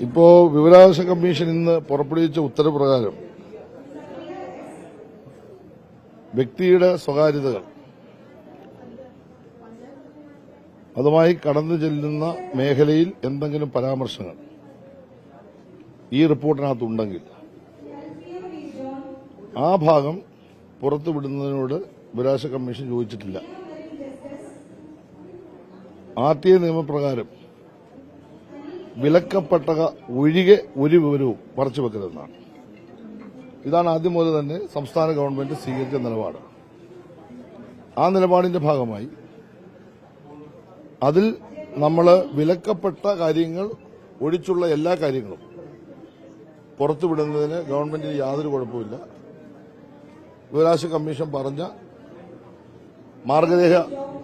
ഇപ്പോ വിവരാവകാശ കമ്മീഷൻ ഇന്ന് പുറപ്പെടുവിച്ച ഉത്തരപ്രകാരം വ്യക്തിയുടെ സ്വകാര്യതകൾ അതുമായി കടന്നു ചെല്ലുന്ന മേഖലയിൽ എന്തെങ്കിലും പരാമർശങ്ങൾ ഈ റിപ്പോർട്ടിനകത്തുണ്ടെങ്കിൽ ആ ഭാഗം പുറത്തുവിടുന്നതിനോട് വിവരാവകാശ കമ്മീഷൻ ചോദിച്ചിട്ടില്ല ആർ ടി ഐ നിയമപ്രകാരം വിലക്കപ്പെട്ട ഒഴികെ ഒരു വിവരവും മറച്ചു വെക്കരുതെന്നാണ്. ഇതാണ് ആദ്യം മുതൽ തന്നെ സംസ്ഥാന ഗവൺമെന്റ് സ്വീകരിച്ച നിലപാട്. ആ നിലപാടിന്റെ ഭാഗമായി അതിൽ നമ്മൾ വിലക്കപ്പെട്ട കാര്യങ്ങൾ ഒഴിച്ചുള്ള എല്ലാ കാര്യങ്ങളും പുറത്തുവിടുന്നതിന് ഗവൺമെന്റിന് യാതൊരു കുഴപ്പമില്ല വിവരാശ കമ്മീഷൻ പറഞ്ഞ മാർഗരേഖ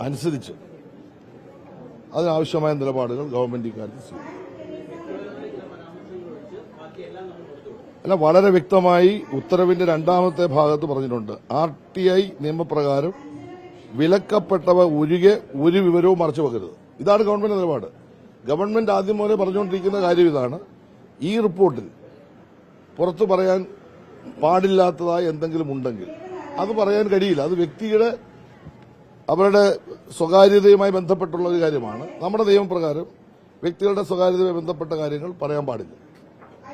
അനുസരിച്ച് അതിനാവശ്യമായ നിലപാടുകൾ ഗവൺമെന്റ് ഇക്കാര്യത്തിൽ സ്വീകരിക്കും. അല്ല വളരെ വ്യക്തമായി ഉത്തരവിന്റെ രണ്ടാമത്തെ ഭാഗത്ത് പറഞ്ഞിട്ടുണ്ട്. ആർ ടി ഐ നിയമപ്രകാരം വിലക്കപ്പെട്ടവ ഒഴികെ ഒരു വിവരവും മറച്ചു വെക്കരുത്. ഇതാണ് ഗവൺമെന്റ് നിലപാട്. ഗവൺമെന്റ് ആദ്യം മുതലേ പറഞ്ഞുകൊണ്ടിരിക്കുന്ന കാര്യം ഇതാണ്. ഈ റിപ്പോർട്ടിൽ പുറത്തു പറയാൻ പാടില്ലാത്തതായി എന്തെങ്കിലും ഉണ്ടെങ്കിൽ അത് പറയാൻ കഴിയില്ല. അത് വ്യക്തിയുടെ അവരുടെ സ്വകാര്യതയുമായി ബന്ധപ്പെട്ടുള്ള ഒരു കാര്യമാണ്. നമ്മുടെ നിയമപ്രകാരം വ്യക്തികളുടെ സ്വകാര്യതയുമായി ബന്ധപ്പെട്ട കാര്യങ്ങൾ പറയാൻ പാടില്ല.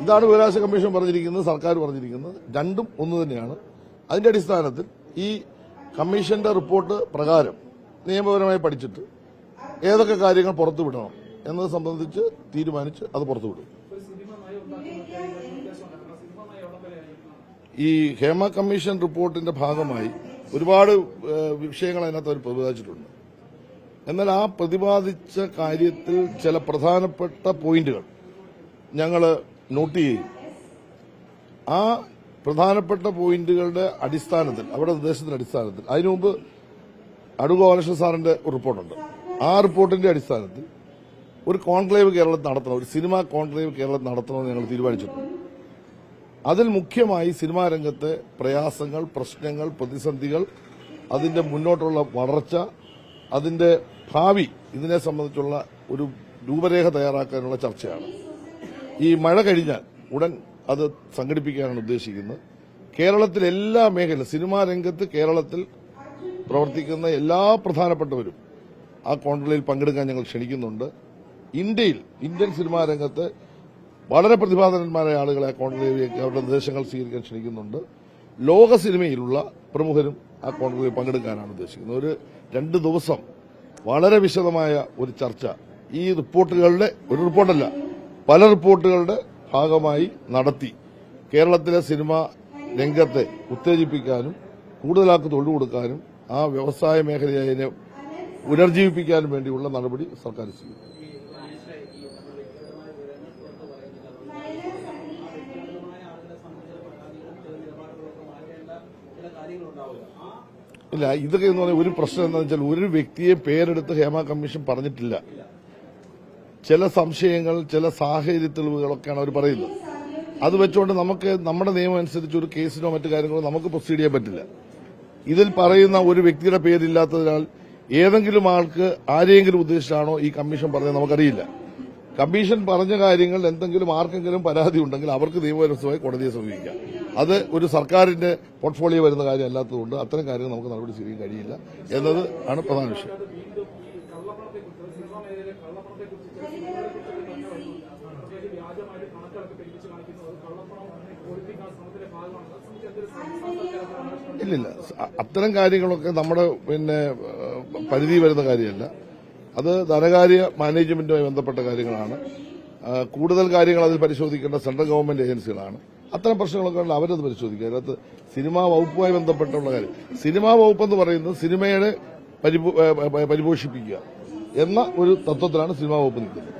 ഇതാണ് വിവരാവകാശ കമ്മീഷൻ പറഞ്ഞിരിക്കുന്നത് സർക്കാർ പറഞ്ഞിരിക്കുന്നത്. രണ്ടും ഒന്ന് തന്നെയാണ്. അതിന്റെ അടിസ്ഥാനത്തിൽ ഈ കമ്മീഷന്റെ റിപ്പോർട്ട് പ്രകാരം നിയമപരമായി പഠിച്ചിട്ട് ഏതൊക്കെ കാര്യങ്ങൾ പുറത്തുവിടണം എന്നത് സംബന്ധിച്ച് തീരുമാനിച്ച് അത് പുറത്തുവിടും. ഈ ഹേമ കമ്മീഷൻ റിപ്പോർട്ടിന്റെ ഭാഗമായി ഒരുപാട് വിഷയങ്ങൾ അതിനകത്ത് അവർ പ്രതിപാദിച്ചിട്ടുണ്ട്. എന്നാൽ ആ പ്രതിപാദിച്ച കാര്യത്തിൽ ചില പ്രധാനപ്പെട്ട പോയിന്റുകൾ ഞങ്ങൾ നോട്ട് ചെയ്യും. ആ പ്രധാനപ്പെട്ട പോയിന്റുകളുടെ അടിസ്ഥാനത്തിൽ അവരുടെ നിർദ്ദേശത്തിന്റെ അടിസ്ഥാനത്തിൽ അതിനു മുമ്പ് അടുഗോപാലകൃഷ്ണ സാറിന്റെ ഒരു റിപ്പോർട്ടുണ്ട്. ആ റിപ്പോർട്ടിന്റെ അടിസ്ഥാനത്തിൽ ഒരു കോൺക്ലേവ് കേരളത്തിൽ നടത്തണം ഒരു സിനിമാ കോൺക്ലേവ് കേരളത്തിൽ നടത്തണമെന്ന് ഞങ്ങൾ തീരുമാനിച്ചിട്ടുണ്ട്. അതിൽ മുഖ്യമായി സിനിമാ രംഗത്തെ പ്രയാസങ്ങൾ പ്രശ്നങ്ങൾ പ്രതിസന്ധികൾ അതിന്റെ മുന്നോട്ടുള്ള വളർച്ച അതിന്റെ ഭാവി ഇതിനെ സംബന്ധിച്ചുള്ള ഒരു രൂപരേഖ തയ്യാറാക്കാനുള്ള ചർച്ചയാണ്. ഈ മഴ കഴിഞ്ഞാൽ ഉടൻ അത് സംഘടിപ്പിക്കാനാണ് ഉദ്ദേശിക്കുന്നത്. കേരളത്തിൽ എല്ലാ മേഖല സിനിമാ രംഗത്ത് കേരളത്തിൽ പ്രവർത്തിക്കുന്ന എല്ലാ പ്രധാനപ്പെട്ടവരും ആ കോൺക്ലേവിൽ പങ്കെടുക്കാൻ ഞങ്ങൾ ക്ഷണിക്കുന്നുണ്ട്. ഇന്ത്യയിൽ ഇന്ത്യൻ സിനിമാ രംഗത്ത് വളരെ പ്രതിഭാധനന്മാരായ ആളുകളെ കോൺക്ലേവിലേക്ക് അവരുടെ നിർദ്ദേശങ്ങൾ സ്വീകരിക്കാൻ ക്ഷണിക്കുന്നുണ്ട്. ലോക സിനിമയിലുള്ള പ്രമുഖരും ആ കോൺക്ലേവിൽ പങ്കെടുക്കാനാണ് ഉദ്ദേശിക്കുന്നത്. ഒരു രണ്ട് ദിവസം വളരെ വിശദമായ ഒരു ചർച്ച. ഈ റിപ്പോർട്ടുകളുടെ ഒരു റിപ്പോർട്ടല്ല പല റിപ്പോർട്ടുകളുടെ ഭാഗമായി നടത്തി. കേരളത്തിലെ സിനിമ രംഗത്തെ ഉത്തേജിപ്പിക്കാനും കൂടുതലാക്ക് തൊഴിൽ കൊടുക്കാനും ആ വ്യവസായ മേഖലയെ പുനർജീവിപ്പിക്കാനും വേണ്ടിയുള്ള നടപടി സർക്കാർ സ്വീകരിക്കും ഇല്ല ഇതൊക്കെ എന്ന് പറഞ്ഞാൽ ഒരു പ്രശ്നം എന്താണെന്ന് വെച്ചാൽ ഒരു വ്യക്തിയെ പേരെടുത്ത് ഹേമ കമ്മീഷൻ പറഞ്ഞിട്ടില്ല. ചില സംശയങ്ങൾ ചില സാഹചര്യ തെളിവുകളൊക്കെയാണ് അവർ പറയുന്നത്. അത് വെച്ചുകൊണ്ട് നമുക്ക് നമ്മുടെ നിയമം അനുസരിച്ച് ഒരു കേസിനോ മറ്റു കാര്യങ്ങളോ നമുക്ക് പ്രൊസീഡ് ചെയ്യാൻ പറ്റില്ല. ഇതിൽ പറയുന്ന ഒരു വ്യക്തിയുടെ പേരില്ലാത്തതിനാൽ ഏതെങ്കിലും ആൾക്ക് ആരെയെങ്കിലും ഉദ്ദേശിച്ചാണോ ഈ കമ്മീഷൻ പറഞ്ഞത് നമുക്കറിയില്ല. കമ്മീഷൻ പറഞ്ഞ കാര്യങ്ങൾ എന്തെങ്കിലും ആർക്കെങ്കിലും പരാതി ഉണ്ടെങ്കിൽ അവർക്ക് നിയമപരമായി കോടതിയെ സമീപിക്കാം. അത് ഒരു സർക്കാരിന്റെ പോർട്ട്ഫോളിയോ വരുന്ന കാര്യം അല്ലാത്തതുകൊണ്ട് അത്തരം കാര്യങ്ങൾ നമുക്ക് നടപടി സ്വീകരിക്കാൻ കഴിയില്ല. എന്നത് ആണ് പ്രധാന വിഷയം. ഇല്ലില്ല. അ- അത്തരം കാര്യങ്ങളൊക്കെ നമ്മുടെ പിന്നെ പരിധി വരുന്ന കാര്യമല്ല. അത് ധനകാര്യ മാനേജ്മെന്റുമായി ബന്ധപ്പെട്ട കാര്യങ്ങളാണ്. കൂടുതൽ കാര്യങ്ങൾ അതിൽ പരിശോധിക്കേണ്ട സെൻട്രൽ ഗവൺമെന്റ് ഏജൻസികളാണ്. അത്തരം പ്രശ്നങ്ങളൊക്കെ ഉണ്ട് അവരത് പരിശോധിക്കുക അതിനകത്ത് സിനിമാ വകുപ്പുമായി ബന്ധപ്പെട്ടുള്ള കാര്യം. സിനിമാ വകുപ്പ് എന്ന് പറയുന്നത് സിനിമയുടെ പരിപോഷിപ്പിക്കുക. എന്ന ഒരു തത്വത്തിലാണ് സിനിമാ വകുപ്പ് നിൽക്കുന്നത്.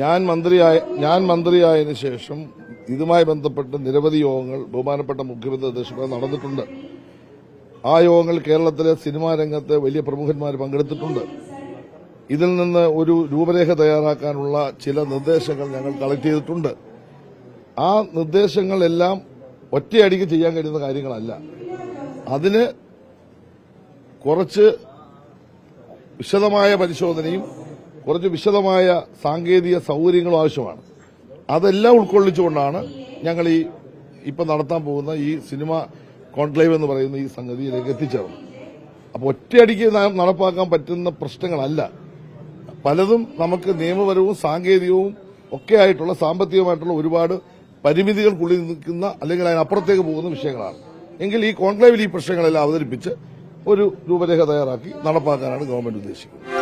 ഞാൻ മന്ത്രിയായ ഞാൻ മന്ത്രിയായതിനു ശേഷം ഇതുമായി ബന്ധപ്പെട്ട് നിരവധി യോഗങ്ങൾ ബഹുമാനപ്പെട്ട മുഖ്യമന്ത്രി അധ്യക്ഷത നടന്നിട്ടുണ്ട്. ആ യോഗങ്ങൾ കേരളത്തിലെ സിനിമാ രംഗത്തെ വലിയ പ്രമുഖന്മാർ പങ്കെടുത്തിട്ടുണ്ട്. ഇതിൽ നിന്ന് ഒരു രൂപരേഖ തയ്യാറാക്കാനുള്ള ചില നിർദ്ദേശങ്ങൾ ഞങ്ങൾ കളക്ട് ചെയ്തിട്ടുണ്ട്. ആ നിർദ്ദേശങ്ങളെല്ലാം ഒറ്റയടിക്ക് ചെയ്യാൻ കഴിയുന്ന കാര്യങ്ങളല്ല. അതിന് കുറച്ച് വിശദമായ പരിശോധനയും കുറച്ച് വിശദമായ സാങ്കേതിക സൗകര്യങ്ങളും ആവശ്യമാണ്. അതെല്ലാം ഉൾക്കൊള്ളിച്ചുകൊണ്ടാണ് ഞങ്ങൾ ഈ ഇപ്പം നടത്താൻ പോകുന്ന ഈ സിനിമ കോൺക്ലേവ് എന്ന് പറയുന്ന ഈ സംഗതിയിലേക്ക് എത്തിച്ചേർന്നത്. അപ്പോൾ ഒറ്റയടിക്ക് നടപ്പാക്കാൻ പറ്റുന്ന പ്രശ്നങ്ങളല്ല. പലതും നമുക്ക് നിയമപരവും സാങ്കേതികവും ഒക്കെ ആയിട്ടുള്ള സാമ്പത്തികമായിട്ടുള്ള ഒരുപാട് പരിമിതികൾക്കുള്ളിൽ നിൽക്കുന്ന അല്ലെങ്കിൽ അതിനപ്പുറത്തേക്ക് പോകുന്ന വിഷയങ്ങളാണ്. എങ്കിൽ ഈ കോൺക്ലേവിൽ ഈ പ്രശ്നങ്ങളെല്ലാം അവതരിപ്പിച്ച് ഒരു രൂപരേഖ തയ്യാറാക്കി നടപ്പാക്കാനാണ് ഗവൺമെന്റ് ഉദ്ദേശിക്കുന്നത്.